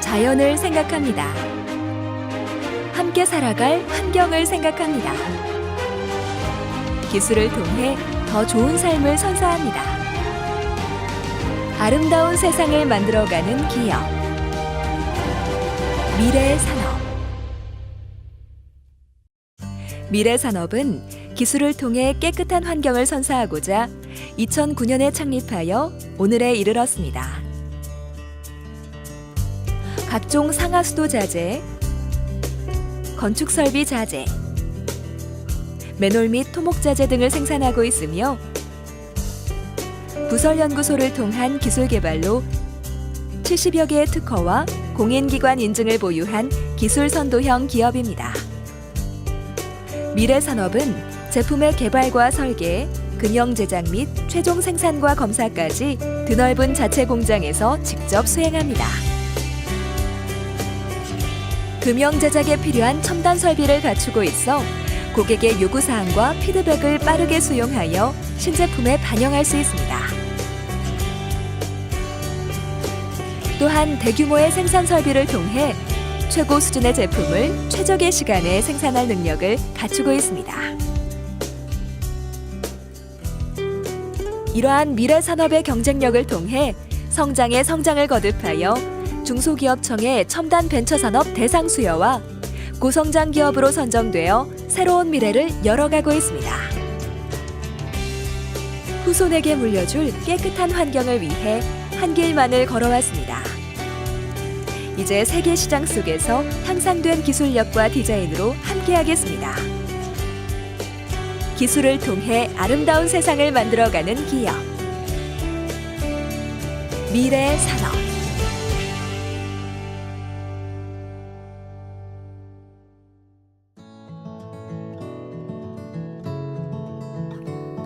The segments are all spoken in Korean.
자연을 생각합니다. 함께 살아갈 환경을 생각합니다. 기술을 통해 더 좋은 삶을 선사합니다. 아름다운 세상을 만들어가는 기업. 미래 산업. 미래 산업은 기술을 통해 깨끗한 환경을 선사하고자 2009년에 창립하여 오늘에 이르렀습니다. 각종 상하수도 자재, 건축 설비 자재, 맨홀 및 토목 자재 등을 생산하고 있으며 부설 연구소를 통한 기술 개발로 70여 개의 특허와 공인기관 인증을 보유한 기술 선도형 기업입니다. 미래 산업은 제품의 개발과 설계, 금형 제작 및 최종 생산과 검사까지 드넓은 자체 공장에서 직접 수행합니다. 금형 제작에 필요한 첨단 설비를 갖추고 있어 고객의 요구 사항과 피드백을 빠르게 수용하여 신제품에 반영할 수 있습니다. 또한 대규모의 생산 설비를 통해 최고 수준의 제품을 최적의 시간에 생산할 능력을 갖추고 있습니다. 이러한 미래 산업의 경쟁력을 통해 성장의 성장을 거듭하여 중소기업청의 첨단 벤처산업 대상 수여와 고성장 기업으로 선정되어 새로운 미래를 열어가고 있습니다. 후손에게 물려줄 깨끗한 환경을 위해 한 길만을 걸어왔습니다. 이제 세계 시장 속에서 향상된 기술력과 디자인으로 함께하겠습니다. 기술을 통해 아름다운 세상을 만들어가는 기업. 미래 산업.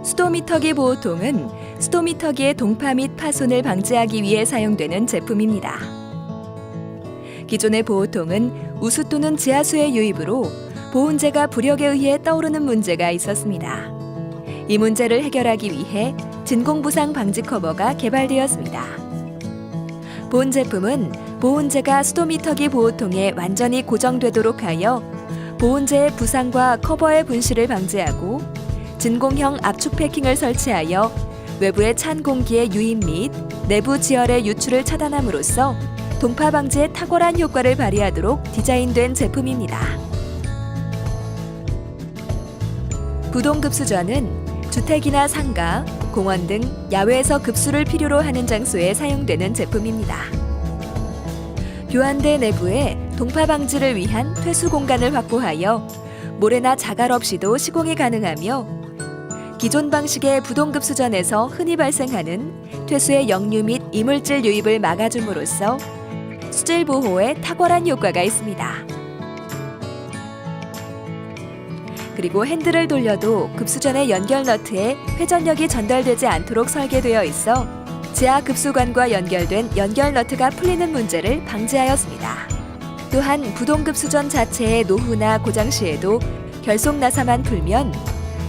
수도미터기 보호통은 수도미터기의 동파 및 파손을 방지하기 위해 사용되는 제품입니다. 기존의 보호통은 우수 또는 지하수의 유입으로 보온재가 부력에 의해 떠오르는 문제가 있었습니다. 이 문제를 해결하기 위해 진공부상 방지 커버가 개발되었습니다. 본 제품은 보온재가 수도미터기 보호통에 완전히 고정되도록 하여 보온재의 부상과 커버의 분실을 방지하고 진공형 압축 패킹을 설치하여 외부의 찬 공기의 유입 및 내부 지열의 유출을 차단함으로써 동파 방지에 탁월한 효과를 발휘하도록 디자인된 제품입니다. 부동급수전은 주택이나 상가, 공원 등 야외에서 급수를 필요로 하는 장소에 사용되는 제품입니다. 교환대 내부에 동파 방지를 위한 퇴수 공간을 확보하여 모래나 자갈 없이도 시공이 가능하며 기존 방식의 부동급수전에서 흔히 발생하는 퇴수의 역류 및 이물질 유입을 막아줌으로써 수질 보호에 탁월한 효과가 있습니다. 그리고 핸들을 돌려도 급수전의 연결 너트에 회전력이 전달되지 않도록 설계되어 있어 지하 급수관과 연결된 연결 너트가 풀리는 문제를 방지하였습니다. 또한 부동급수전 자체의 노후나 고장 시에도 결속 나사만 풀면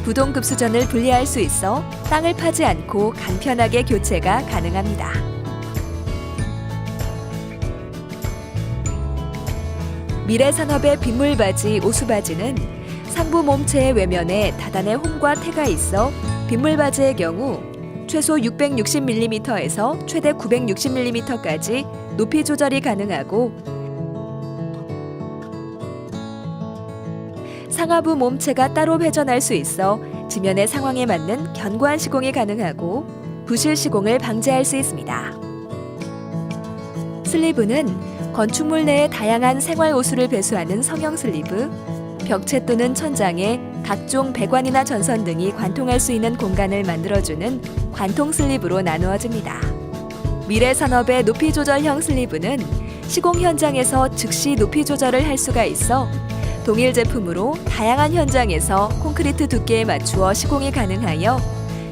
부동급수전을 분리할 수 있어 땅을 파지 않고 간편하게 교체가 가능합니다. 미래 산업의 빗물바지 오수바지는 상부 몸체의 외면에 다단의 홈과 태가 있어 빗물 바지의 경우 최소 660mm에서 최대 960mm까지 높이 조절이 가능하고 상하부 몸체가 따로 회전할 수 있어 지면의 상황에 맞는 견고한 시공이 가능하고 부실 시공을 방지할 수 있습니다. 슬리브는 건축물 내에 다양한 생활 오수를 배수하는 성형 슬리브, 벽체 또는 천장에 각종 배관이나 전선 등이 관통할 수 있는 공간을 만들어주는 관통 슬리브로 나누어집니다. 미래 산업의 높이 조절형 슬리브는 시공 현장에서 즉시 높이 조절을 할 수가 있어 동일 제품으로 다양한 현장에서 콘크리트 두께에 맞추어 시공이 가능하여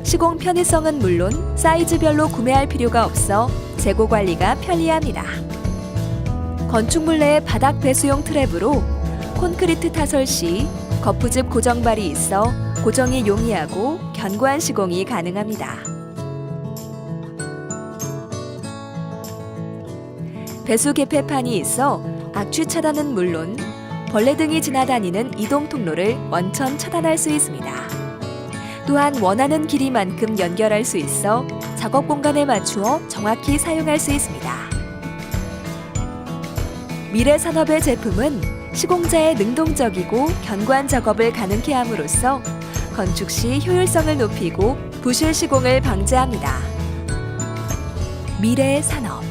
시공 편의성은 물론 사이즈별로 구매할 필요가 없어 재고 관리가 편리합니다. 건축물 내 바닥 배수용 트랩으로 콘크리트 타설 시 거푸집 고정발이 있어 고정이 용이하고 견고한 시공이 가능합니다. 배수 개폐판이 있어 악취 차단은 물론 벌레 등이 지나다니는 이동 통로를 원천 차단할 수 있습니다. 또한 원하는 길이만큼 연결할 수 있어 작업 공간에 맞추어 정확히 사용할 수 있습니다. 미래 산업의 제품은 시공자의 능동적이고 견고한 작업을 가능케 함으로써 건축 시 효율성을 높이고 부실 시공을 방지합니다. 미래의 산업